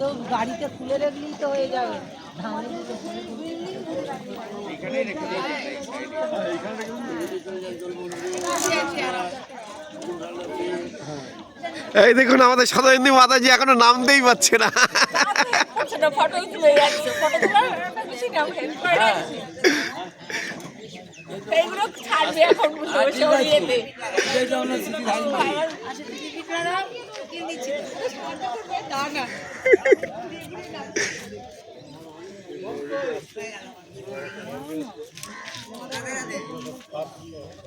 তো গাড়িতে খুলে রাখলেই তো হয়ে যাবে। এই দেখুন আমাদের সদয়ন্দী মাতাজি এখনও নামতেই পারছে না। রাখছি এইগুলো ছাড়বে এখন বসে বসে ওড়িয়েতে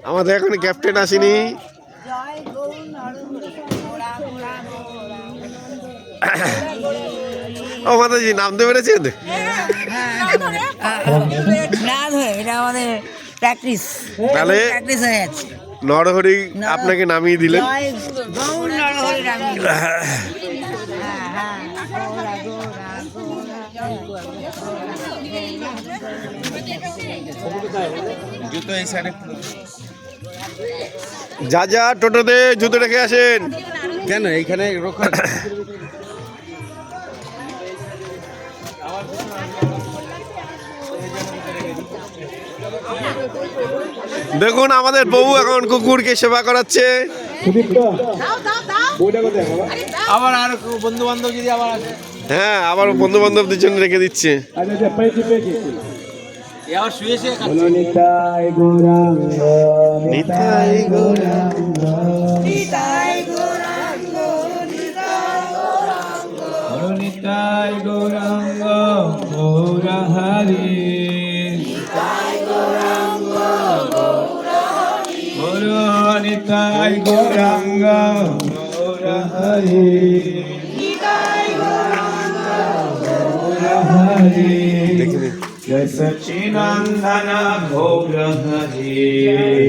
আমাদের এখন ক্যাপ্টেন আসেনি। ও মাতাজি নামতে পেরেছেন না ধরে এটা আমাদের প্র্যাকটিস তাহলে প্র্যাকটিস হয়ে যাচ্ছে। নরহরি আপনাকে নামিয়ে দিলেন। জয় গৌর নরহরি রামী গোরা গোরা জুতো এই সাইডে যা যা টোটোতে জুতো রেখে আসেন। কেন এইখানে রক্ষা দেখুন আমাদের বউ এখন কুকুরকে সেবা করাচ্ছে। আবার আর বন্ধু বান্ধব যদি আবার হ্যাঁ আবার বন্ধু বান্ধবদের জন্য রেখে দিচ্ছে। নিতাই গৌরা। নিতাই গৌরাঙ্গ গৌরহরি গৌরহরি দেখিনি জয় সচিনন্দন গৌরহরি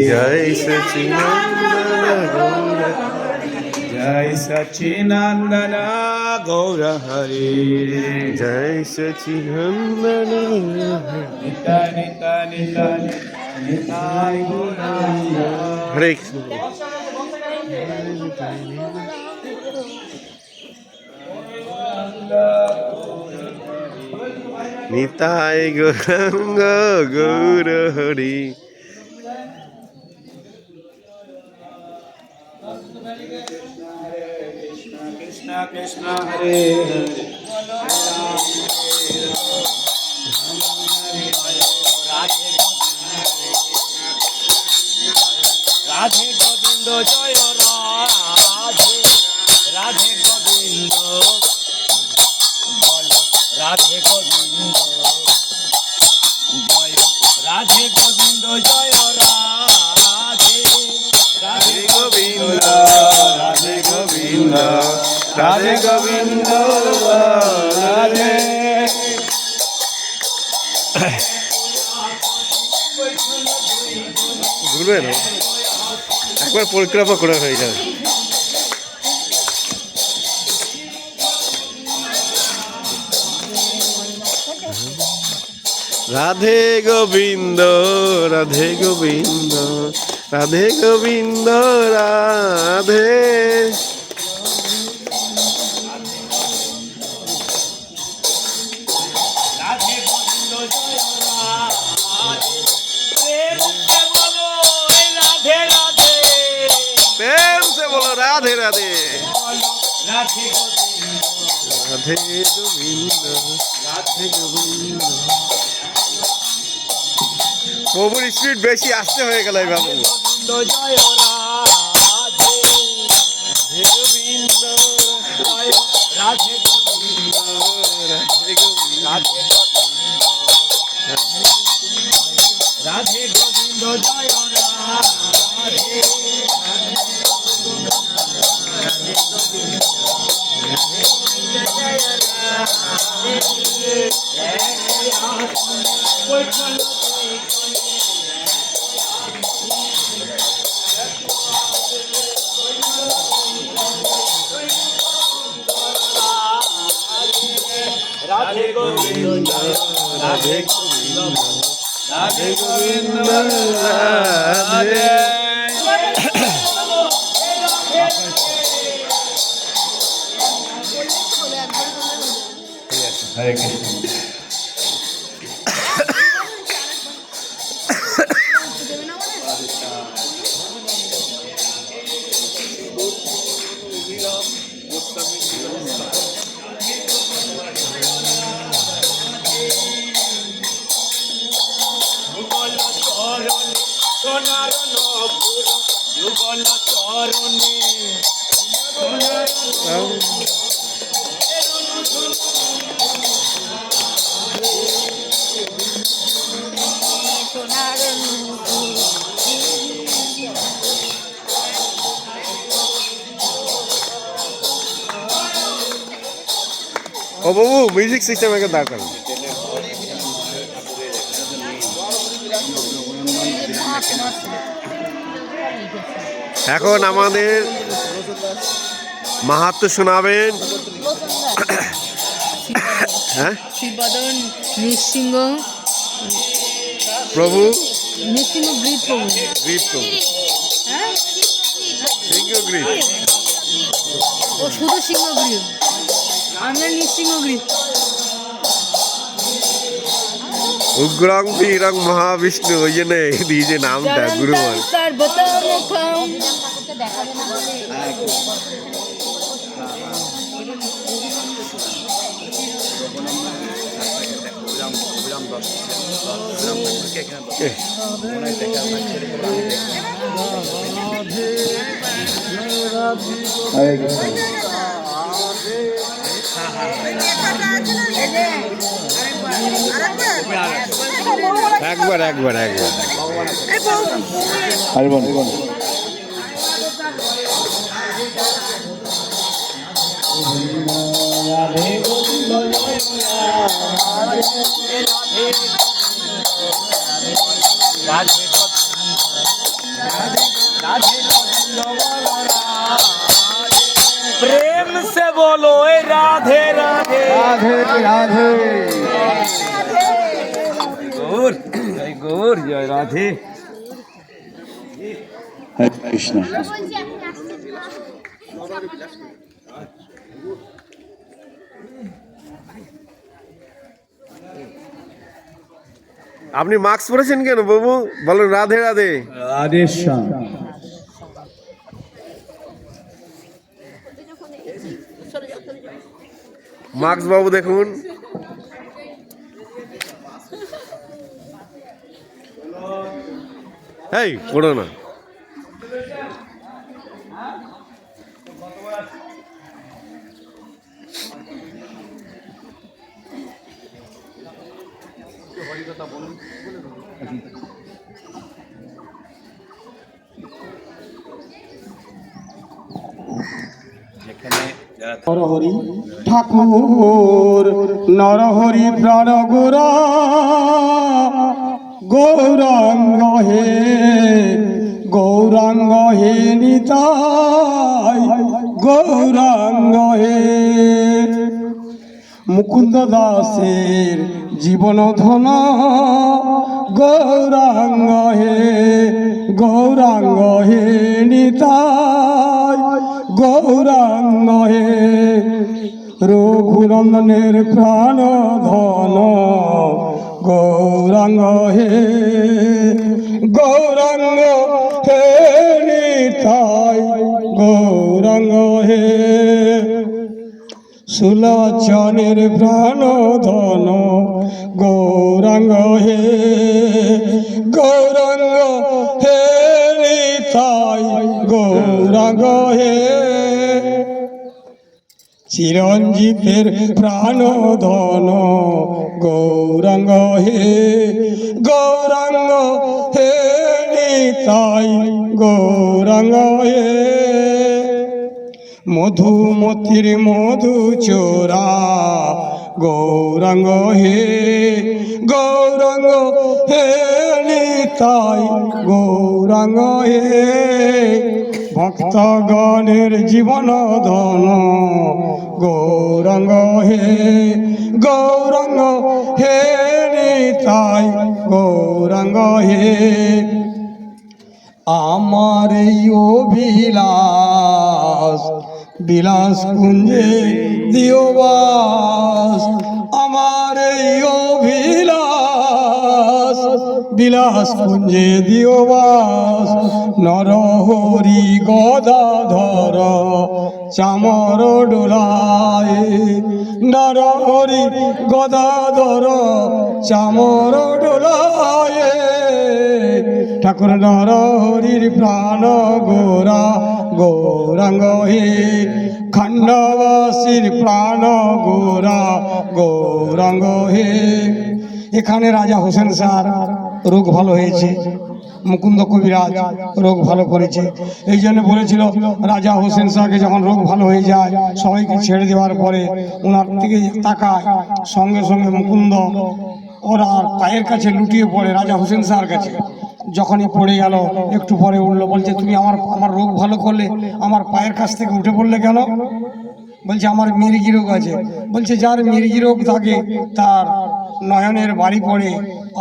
জয় সচিনন্দন গৌরা জয় সচিনন্দন গৌরহরি জয় সচিনন্দন নিতা নিতা নিতা নিতাই গৌরাঙ্গ গৌর হরি কৃষ্ণ কৃষ্ণ হরে রাধে গোবিন্দ জয় ঘুরবে না একবার পরিক্রমা করে হয়ে যাবে। রাধে গোবিন্দ রাধে গোবিন্দ রাধে গোবিন্দ রাধে। রাধে গোবিন্দ। রাধে গোবিন্দ। রাধে গোবিন্দ প্রভুর স্পিড বেশি আসতে হয়ে গেল এই বাবু জয় হরে কৃষ্ণ ও বাবু মিউজিক সিস্টেম একে দাঁড় করেন। এখন আমাদের মাহাত্ম শোনাবেন। হ্যাঁ? শ্রীপদন নৃসিংহ। প্রভু? নৃসিংহ প্রভু। হ্যাঁ? সিংহ ও শুধু সিংহ গৃহ উগ্রং বীরং মহাবিষ্ণু ওই জন্য এই যে নামটা সর্বতমুখম। হরে কৃষ্ণ। একবার একবার একবার আরে বোন বোন রাধে গোবিন্দ রাধে রাধে রাধে গোবিন্দ প্রেম সে বলো রাধে রাধে। রাধে রাধে। গৌর জয় গৌর জয় রাধে। হরে কৃষ্ণ। আপনি মাস্ক পরেছেন কেন বাবু? বলেন রাধে রাধে। রাধে শ্যাম মাস্ক বাবু দেখুন। এই না নরহরি ঠাকুর, নরহরি প্রাণ গোরা গৌরাঙ্গ হে গৌরাঙ্গ হে নিতাই গৌরাঙ্গ হে মুকুন্দ দাসের জীবন ধন গৌরাঙ্গ হে গৌরাঙ্গ হে নিতাই। রঘুনন্দনের প্রাণ ধন। গৌরাঙ্গ হে গৌরাঙ্গ হে নিতাই। গৌরাঙ্গ হে, সুলোচনের প্রাণ ধন। গৌরাঙ্গ হে গৌরাঙ্গ হে নিতাই। গৌরাঙ্গ হে চিরঞ্জীবের প্রাণ ধন গৌরাঙ্গ হে গৌরাঙ্গ হে নিতাই, গৌরাঙ্গ হে। মধুমতির মধু চোরা, গৌরাঙ্গ হে গৌরাঙ্গ হে নিতাই, গৌরাঙ্গ হে। ভক্তগণের জীবন ধন গৌরাঙ্গ হে গৌরাঙ্গ হে নিতাই, গৌরাঙ্গ হে। আমার এই অভিলাষ বিলাস কুঞ্জে দিও বাস আমার বিলাস কুঞ্জে দিও বাস, নরহরি গদাধর, চামর ডোলায়। নরহরি গদাধর, চামর ডোলায়। ঠাকুর নরহরির প্রাণ গোরা গৌরাঙ্গ হে খণ্ডবাসীর প্রাণ গোরা গৌরাঙ্গ হে এখানে রাজা হোসেন স্যার রোগ ভালো হয়েছে। মুকুন্দ কবিরাজ রোগ ভালো করেছে। এই জন্য বলেছিল, রাজা হোসেন শাহকে যখন রোগ ভালো হয়ে যায়, সবাইকে ছেড়ে দেওয়ার পরে ওনার দিকে তাকায়, সঙ্গে সঙ্গে মুকুন্দ ওরা পায়ের কাছে লুটিয়ে পড়ে রাজা হোসেন শাহর কাছে। যখনই পড়ে গেল, একটু পরে উঠল বলছে, তুমি আমার আমার রোগ ভালো করলে, আমার পায়ের কাছ থেকে উঠে পড়লে কেন? বলছে, আমার মির্গি রোগ আছে। বলছে, যার মির্গি রোগ থাকে, তার নয়নের বাড়ি পড়ে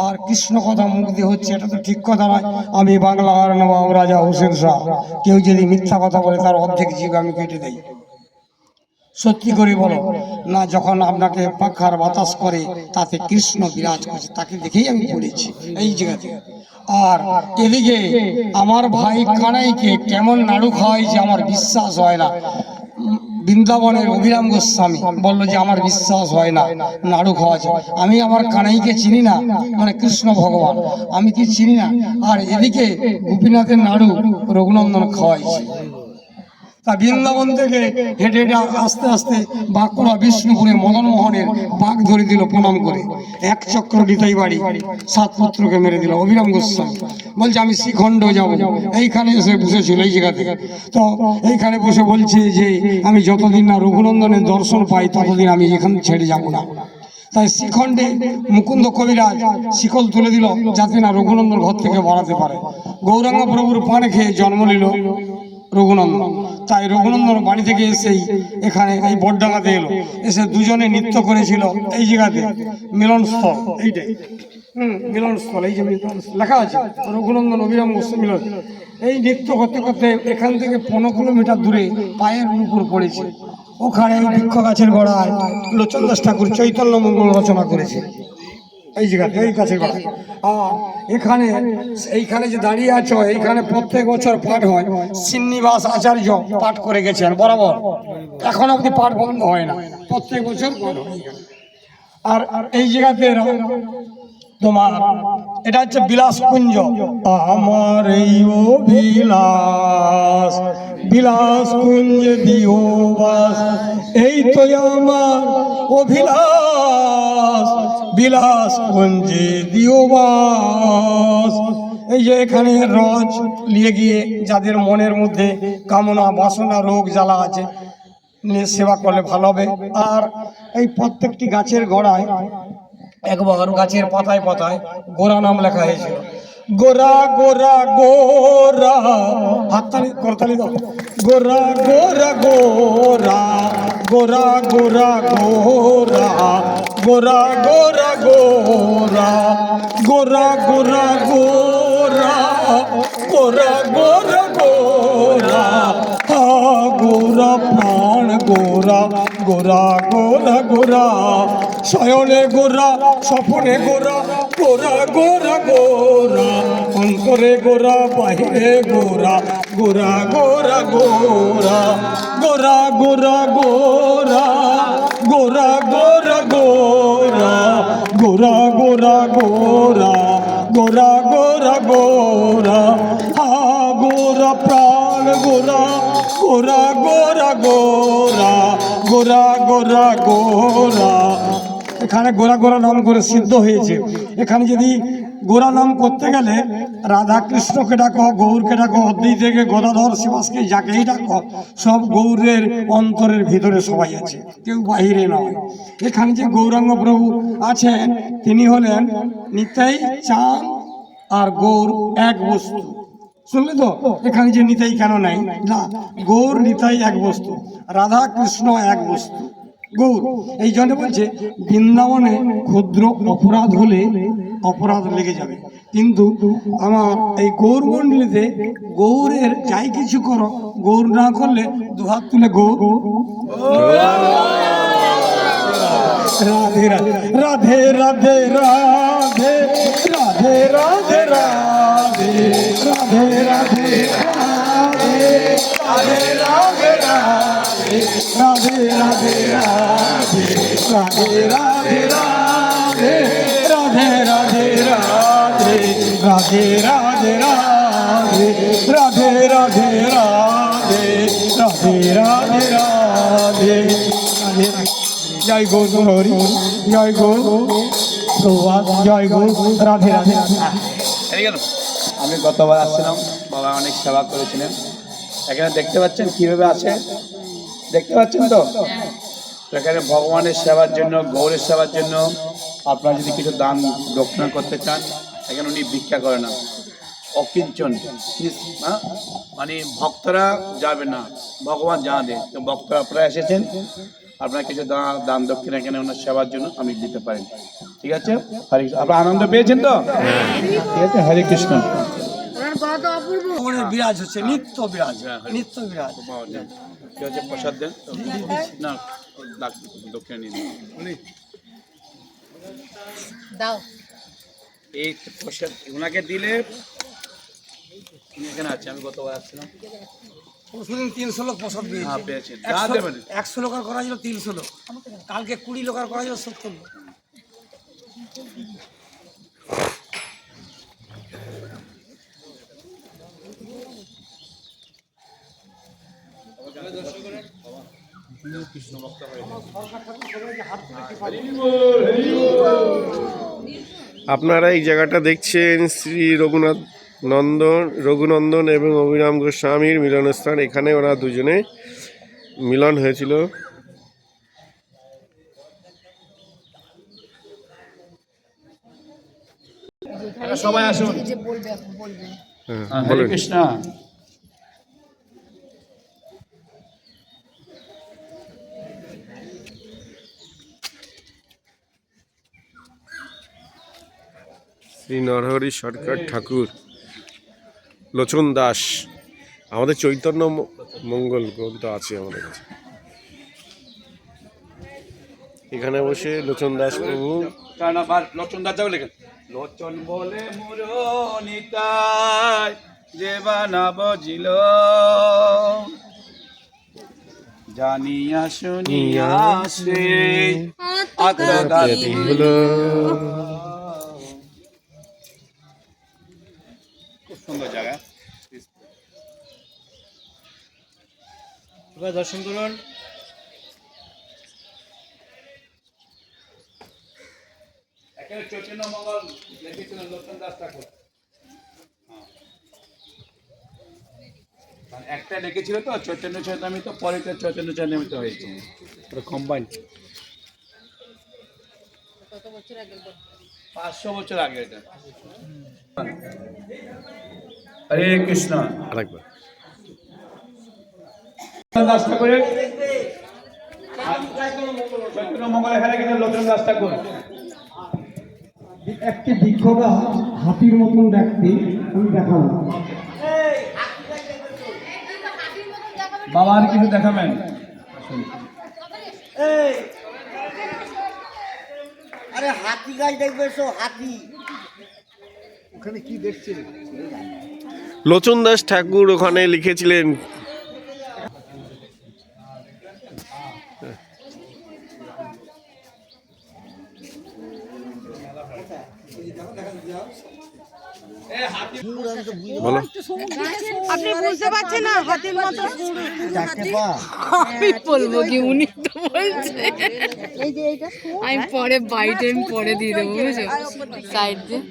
আর কৃষ্ণ কথা দিয়ে হচ্ছে, এটা তো ঠিক কথা নয়। আমি বাংলার নবাব রাজা হোসেন শাহ। কেউ যদি মিথ্যা কথা বলে, তার অর্ধেক জীব আমি কেটে দেই। সত্যি করে বলো, না যখন আপনাকে পাখার বাতাস করে, তাতে কৃষ্ণ বিরাজ করছে, তাকে দেখেই আমি পড়েছি এই জায়গাতে। আর এদিকে আমার ভাই কানাইকে কেমন নাড়ু খাওয়াই যে আমার বিশ্বাস হয় না। বৃন্দাবনের অভিরাম গোস্বামী বলল যে, আমার বিশ্বাস হয় না, নাড়ু খাওয়া যায় আমি আমার কানাইকে চিনি না মানে কৃষ্ণ ভগবান, আমি কি চিনি না? আর এদিকে গোপীনাথের নাড়ু রঘুনন্দন খাওয়াইছে। তা বৃন্দাবন থেকে হেঁটে হেঁটে আস্তে আস্তে বাঁকুড়া বিষ্ণুপুরে মদন মোহনের বাঘ ধরে দিল প্রণাম করে। এক চক্র নিতাই বাড়ি, সাত পুত্রকে মেরে দিল অভিরাম গোস্বামী। বলছে, আমি শ্রীখণ্ড যাব। এইখানে এসে বসেছিল এই জায়গাতে তো এইখানে বসে বলছে যে, আমি যতদিন না রঘুনন্দনের দর্শন পাই, ততদিন আমি এখান ছেড়ে যাব না। তাই শ্রীখণ্ডে মুকুন্দ কবিরাজ শিকল তুলে দিল যাতে না রঘুনন্দন ঘর থেকে বাড়াতে পারে। গৌরাঙ্গ প্রভুর পানে খেয়ে জন্ম নিল। রঘুনন্দন। তাই রঘুনন্দন বাড়ি থেকে এসেই এখানে এই বডডাঙ্গাতে এলো। এসে দুজনে নৃত্য করেছিল এই জায়গাতে। মিলনস্থল, এইটাই। হুম, মিলনস্থল, এই যে মিলনস্থল। লেখা আছে, রঘুনন্দন অভিরাম গোস্ব মিলন। এই নৃত্য করতে করতে এখান থেকে পনেরো কিলোমিটার দূরে পায়ের উপর পড়েছে। ওখানে বৃক্ষ গাছের গোড়ায় লোচন দাস ঠাকুর চৈতন্য মঙ্গল রচনা করেছে। এই জায়গাতে এই গাছের গোড়ায় আর এখানে এইখানে যে দাঁড়িয়ে আছো এইখানে প্রত্যেক বছর পাঠ হয়। শ্রীনিবাস আচার্য পাঠ করে গেছেন বরাবর। এখন অবধি পাঠ বন্ধ হয় না প্রত্যেক বছর। আর আর এই জায়গাতে তোমার এটা হচ্ছে বিলাসকুঞ্জ। আমার এই অভিলাষ বিলাস কুঞ্জ দিও বাস। এই তো আমার অভিলাষ। বিলাস কুঞ্জে দিও বাস। এই যে এখানে রজ নিয়ে গিয়ে যাদের মনের মধ্যে কামনা, বাসনা, রোগ, জ্বালা আছে, নিয়ে সেবা করলে ভালো হবে। আর এই প্রত্যেকটি গাছের গোড়ায়, একবার গাছের পাতায় পাতায় গোরা নাম লেখা হয়েছিল। গোরা গোরা গোরা হাততালি, করতালি দাও। গোরা গোরা গোরা গোরা গোরা গোরা গোরা গোরা গোরা গোরা গোরা গোরা গোরা গোরা গোরা গোরা প্রাণ গোরা গোরা গোরা গোরা শয়নে গোরা স্বপনে গোরা গোরা গোরা গোরা অন্তরে গোরা বাহিরে গোরা গোরা গোরা গোরা গোরা গোরা গোরা গোরা গোরা গোরা গোরা গোরা গোরা গোরা গোরা গোরা হা গোরা প্রাণ গোরা গোরা গোরা গোরা গোরা গোরা গোরা এখানে গোরা গোরা নাম করে সিদ্ধ হয়েছে এখানে যদি গোরা নাম করতে গেলে রাধা কৃষ্ণকে ডাকো, গৌরকে ডাকো অদ্বৈ থেকে গদাধর, শিবাসকে, যাকেই ডাকো, সব গৌরের অন্তরের ভিতরে সবাই আছে। কেউ বাহিরে নয়। এখানে যে গৌরাঙ্গ প্রভু আছেন, তিনি হলেন নিতাই চাঁদ আর গৌর এক বস্তু। শুনলে তো? এখানে যে নিতাই কেন নাই? না, গৌর, নিতাই এক বস্তু রাধা কৃষ্ণ এক বস্তু। গৌর এই জন্য বলছে বৃন্দাবনে ক্ষুদ্র অপরাধ হলে অপরাধ লেগে যাবে কিন্তু আমার এই গৌর মন্ডলীতে গৌরের যাই কিছু করো গৌর না করলে দুহাত তুলে গৌর রাধে রাধে রাধে রাধে রাধে রাধে রাধে রাধে রাধে রাধে রাধে রাধে রাধে রাধে রাধে রাধে রাধে রাধে রাধে রাধে রাধে রাধে রাধে রাধে রাধে রাধে রাধে রাধে রাধে রাধে রাধে জয় গো হরি জয় গো জয় গো রাধে রাধে আমি গতবার আসছিলাম বাবা অনেক সেবা করেছিলেন এখানে দেখতে পাচ্ছেন কীভাবে আছে দেখতে পাচ্ছেন তো? তো এখানে ভগবানের সেবার জন্য গৌরের সেবার জন্য আপনারা যদি কিছু দান দক্ষিণা করতে চান এখানে উনি ভিক্ষা করে না। অকিঞ্চন হ্যাঁ? মানে ভক্তরা যাবে না। ভগবান যা দেয়। তো ভক্তরা আপনারা এসেছেন আপনারা কিছু দান দান দক্ষিণা এখানে ওনার সেবার জন্য আমি দিতে পারেন ঠিক আছে? হরে কৃষ্ণ। আপনারা আনন্দ পেয়েছেন তো? ঠিক আছে? হরে কৃষ্ণ। ভগবানের বিরাজ হচ্ছে নিত্য বিরাজ নিত্য বিরাজ। পাওয়া যায় কি হচ্ছে প্রসাদ দেন। না নিয়ে। দাও। এই প্রসাদ ওনাকে দিলে এখানে আছে আমি গতবার আসছিলাম। পরশুদিন তিনশো লোক প্রসাদ হ্যাঁ পেয়েছে। একশো- দেবেন। একশো লোক আর করা ছিল তিনশো লোক। কালকে কুড়ি লোক আর করা ছিল সত্তর লোক। আপনারা এই জায়গাটা দেখছেন শ্রী রঘুনাথ নন্দন রঘুনন্দন এবং অভিরাম গোস্বামীর মিলনস্থান। এখানে ওরা দুজনে মিলন হয়েছিল। সবাই আসুন। যে বলবে এখন বলবে। হ্যাঁ, হরে কৃষ্ণ। শ্রী নরহরি সরকার ঠাকুর লোচন দাস আমাদের চৈতন্য মঙ্গল গ্রন্থ আছে আমাদের কাছে। এখানে বসে লোচন দাস প্রভু। লোচন দাদাও লেখেন। লোচন বলে মুরনিতাই যে বানাব জিল জানিয়া শুনিয়া সে আত্মঘাতী হলো সুন্দর জায়গা। দর্শন করুন। এখানে চৈতন্য মঙ্গল লিখেছিলেন লোচন দাস ঠাকুর। হ্যাঁ। মানে একটা লিখেছিল তো চৈতন্য চৈতন্যমিত পরে তো চৈতন্য চৈতন্যমিত হয়েছে। কম্বাইন কত বছর আগে পাঁচশো বছর আগে এটা। হরে কৃষ্ণ। আরেকবার। দাস ঠাকুরের চৈতন্য মঙ্গল এখানে কিন্তু লোচন দাস ঠাকুর। একটি বৃক্ষ গাছ হাতির মতন দেখতে আমি দেখাবো। বাবার কিছু দেখাবেন? আরে হাতি গাছ দেখবে সো হাতি। ওখানে কি দেখছিলেন? লোচন দাস ঠাকুর ওখানে লিখেছিলেন আপনি বুঝতে পারছেন না হাতির মতো। আমি বলব কি উনি তো বলছে। আমি পরে বাইটে আমি পরে দিয়ে দেবো বুঝেছ? সাইড দিয়ে।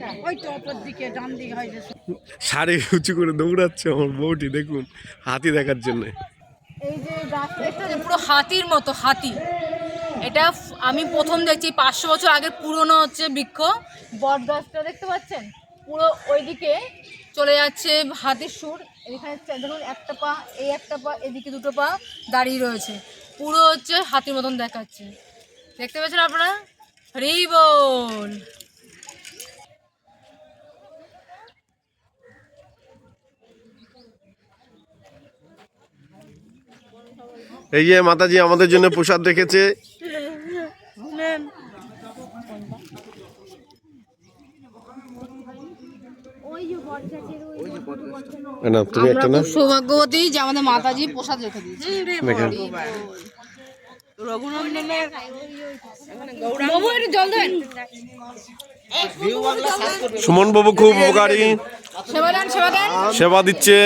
সারে উঁচু করে দৌড়াচ্ছে আমার বউটি দেখুন হাতি দেখার জন্য? পুরো হাতির মতো হাতি। এটা আমি প্রথম দেখছি পাঁচশো বছর আগের পুরনো হচ্ছে বৃক্ষ। বট গাছটা দেখতে পাচ্ছেন? পুরো ওইদিকে চলে যাচ্ছে হাতির সুর। এখানে দেখুন একটা পা এই একটা পা এদিকে দুটো পা দাঁড়িয়ে রয়েছে। পুরো হচ্ছে হাতির মতন দেখাচ্ছে। দেখতে পাচ্ছেন আপনারা? হরি বল। এই যে মাতাজি আমাদের জন্য প্রসাদ রেখেছে। না তুমি একটা না সৌভাগ্যবতী যে আমাদের মাতাজি প্রসাদ রেখে দিয়েছে। দেখেন। বাবু একটু জল দেন। সুমন বাবু খুব উপকারী। সেবা দেন সেবা দেন। সেবা দিচ্ছে।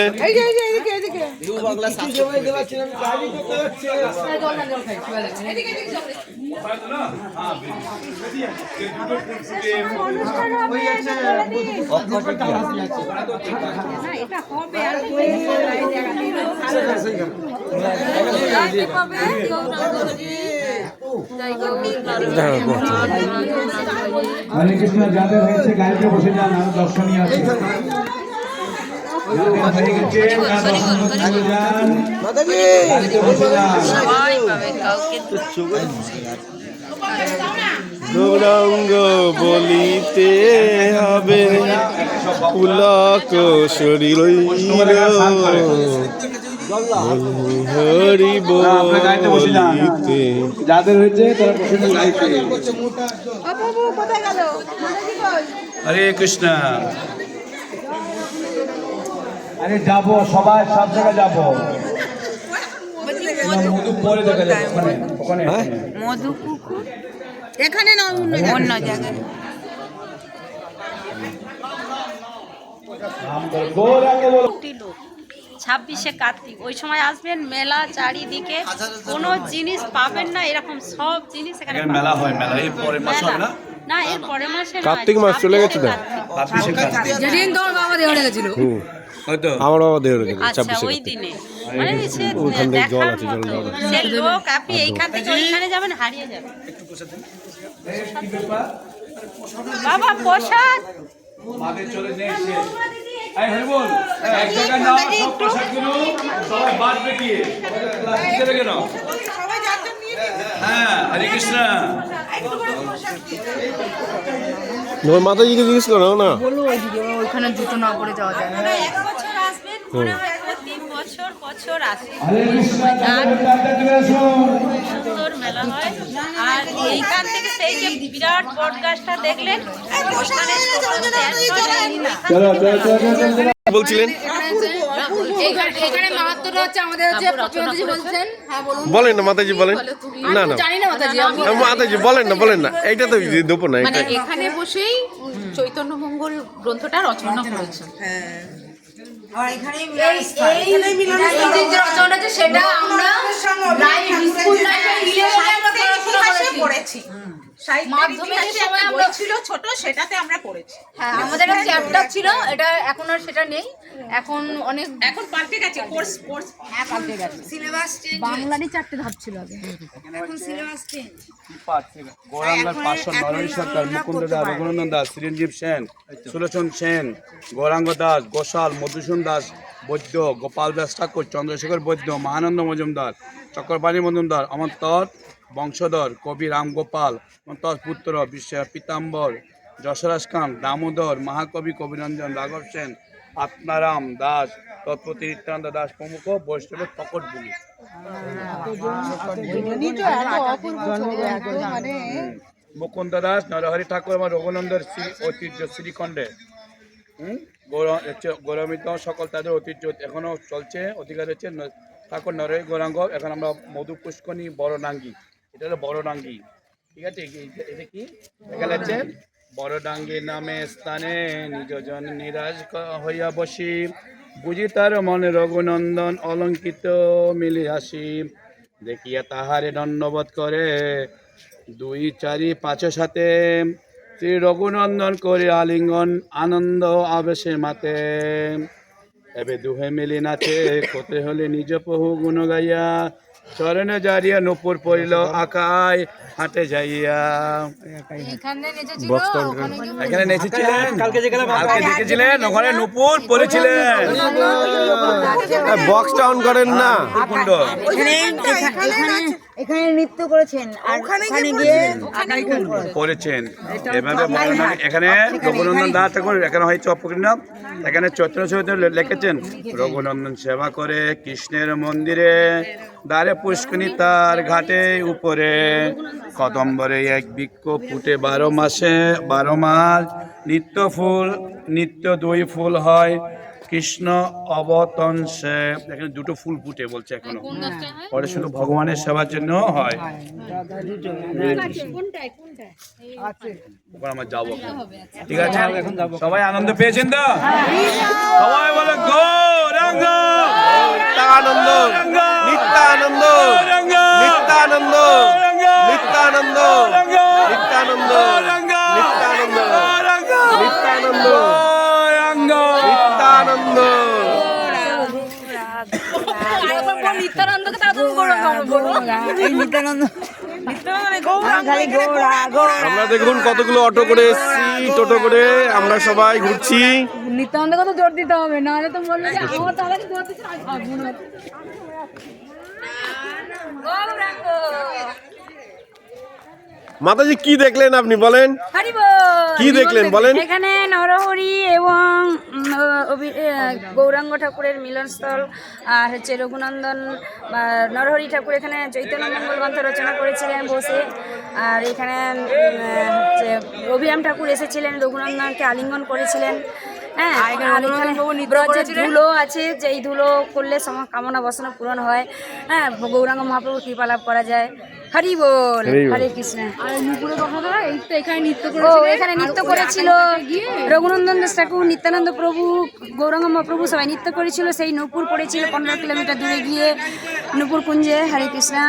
হরে কৃষ্ণ যাদের হয়েছে গাড়িতে বসে যান দর্শনীয় আছে। গাড়িতে বসে যান গৌরাঙ্গ বলিতে হবে পুলক শরীর হরি বলিতে। যাদের হয়েছে তারা কৃষ্ণ। আরে যাব সবাই সব জায়গায় যাব। মধু পরে দেখা যাবে ওখানে। ওখানে এখানে না অন্য জায়গায়? ছাব্বিশে কার্তিক। ওই সময় আসবেন মেলা চারিদিকে। কোনো জিনিস পাবেন না এরকম সব জিনিস এখানে মেলা হয় মেলা। এই পরের মাস হবে না? না এর পরের মাসে কার্তিক। মাস চলে গেছে। যেদিন তোমার বাবা দেওয়া লেগেছিল হুম। হয়তো। আমার বাবা দেহ রেখেছে আচ্ছা ছাব্বিশে ওই দিনে। মানে সে জল আছে, জল সে লোক আপনি এইখান থেকে ওইখানে যাবেন হারিয়ে যাবেন। বাবা প্রসাদ। মাদের চলে নিয়ে এসে এই হরি বল এক জায়গায় নাও সব সবাই বাঁধবে কি ক্লাস দিতে কেন হ্যাঁ হরে কৃষ্ণ। মাতাজিকে জিজ্ঞেস করো না? বলো ওইখানে জুতো না পরে যাওয়া যায়। না এক বছর আসবেন হয় বছর বছর আসে সুন্দর মেলা হয়। আর এইখান থেকে সেই যে বিরাট বট গাছটা দেখলেন বলছিলেন? হ্যাঁ বলুন। বলেন না মাতাজি বলেন। না না। জানি না মাতাজি মাতাজি বলেন না বলেন না। এইটা তো দেবো না মানে এখানে বসেই চৈতন্য মঙ্গল গ্রন্থটা রচনা করেছেন। এই যে রচনাটা সেটা আমরা স্কুল লাইফে ইলেভেনে আমরা পড়াশোনা করেছি মাধ্যমিকের সময় আমরা ছিল ছোট সেটাতে আমরা পড়েছি। হ্যাঁ আমাদের একটা চ্যাপ্টার ছিল এটা এখন আর সেটা নেই। এখন অনেক এখন পাল্টে গেছে কোর্স কোর্স পাল্টে গেছে। সিলেবাস চেঞ্জ বাংলারই চারটে ধাপ ছিল আগে। এখন সিলেবাস চেঞ্জ গৌরাঙ্গার পার্শ্বদ নরহরি সরকার মুকুন্দ দাস রঘুনন্দন দাস চিরঞ্জীব সেন সুলোচন সেন গৌরাঙ্গ দাস গোশাল মধুসূন দাস বৈদ্য, গোপাল দাস ঠাকুর চন্দ্রশেখর বৈদ্য, মহানন্দ মজুমদার চক্রপাণী মজুমদার অমন্তর বংশধর, কবি রামগোপাল অন্তর পুত্র বিশ্ব পীতাম্বর, যশরাজ খান, দামোদর, মহাকবি কবিরঞ্জন, রাঘব সেন, আত্মারাম দাস, তৎপতি নিত্যানন্দ দাস প্রমুখ, বৈষ্ণবের প্রকট ভূমি মুকুন্দ দাস, নরহরি ঠাকুর এবং রঘুনন্দর ঐতিহ্য শ্রীখণ্ডে। হুম? গৌরমিত সকল তাদের ঐতিহ্য এখনও চলছে। অধিকার হচ্ছে ঠাকুর নরে গৌরাঙ্গ। এখন আমরা মধু পুষ্করণী বড় ডাঙ্গি এটা হলো বড় ডাঙ্গি ঠিক আছে? এটা কি? এখানে বড় ডাঙ্গি নামে স্থানে নিজজন নিরাজ হইয়া বসি। বুঝি তার মনে রঘুনন্দন অলঙ্কিত মিলি আসি। দেখিয়া তাহারে দণ্ডবোধ করে দুই চারি পাঁচ সাথে শ্রী রঘুনন্দন করে আলিঙ্গন, আনন্দ আবেশে মাতে। এবে দুহে মিলি নাচে কোতে হলে নিজ পহু গুণ গাইয়া চরণে জারিয়া নুপুর পড়িল আকায় হাটে যাইয়া। এখানে নেচেছিলেন? কালকে দেখেছিলেন? ওখানে নূপুর পড়েছিলেন। বক্স টাউন করেন না। কুণ্ড এখানে নৃত্য করেছেন। আর ওখানে গিয়ে করেছেন। এভাবে এখানে রঘুনন্দন দাস ঠাকুর এখানে এখানে চৈতন্য লিখেছেন। রঘুনন্দন সেবা করে কৃষ্ণের মন্দিরে। দ্বারে পুষ্কনি তার ঘাটে উপরে। কদম্বরে এক বৃক্ষ ফুটে বারো মাসে বারো মাস নিত্য ফুল নিত্য দুই ফুল হয় কৃষ্ণ অবতংসে এখানে দুটো ফুল ফুটে বলছে এখনও। পরে শুধু ভগবানের সেবার জন্য হয়। আমরা যাব। ঠিক আছে? সবাই আনন্দ পেয়েছেন তো? সবাই বলে গৌরাঙ্গ নিত্যানন্দ নিত্যানন্দ নিত্যানন্দ। নিত্যানন্দ নিত্যানন্দ নিত্যানন্দ নিত্যানন্দ নিত্যানন্দ। নিত্যানন্দ আমরা দেখুন কতগুলো অটো করে এসছি টোটো করে আমরা সবাই ঘুরছি। নিত্যানন্দকে তো জোর দিতে হবে নাহলে তো বলবে যে আমার তাড়াতাড়ি জোর দিচ্ছে আমি পারব না গৌরাঙ্গ মাতাজি কি দেখলেন আপনি? বলেন। কি দেখলেন? বলেন। এখানে নরহরি এবং অভি- গৌরাঙ্গ ঠাকুরের মিলনস্থল আর হচ্ছে রঘুনন্দন বা নরহরি ঠাকুর এখানে চৈতন্য মঙ্গল গ্রন্থ রচনা করেছিলেন বসে। আর এখানে হচ্ছে অভিরাম ঠাকুর এসেছিলেন রঘুনন্দনকে আলিঙ্গন করেছিলেন। হ্যাঁ আর ধুলো আছে যেই ধুলো করলে সম কামনা বাসনা পূরণ হয়। হ্যাঁ গৌরাঙ্গ মহাপ্রভুর কৃপা লাভ করা যায়। হরি বল। হরে কৃষ্ণ। আর নুপুরের কথা তো এই তো এখানে নৃত্য করেছিল। এখানে নৃত্য করেছিল রঘুনন্দন দাস ঠাকুর নিত্যানন্দ প্রভু গৌরাঙ্গ মহাপ্রভু সবাই নৃত্য করেছিল। সেই নূপুর পড়েছিল পনেরো কিলোমিটার দূরে গিয়ে। নূপুর কুঞ্জে হরে কৃষ্ণা।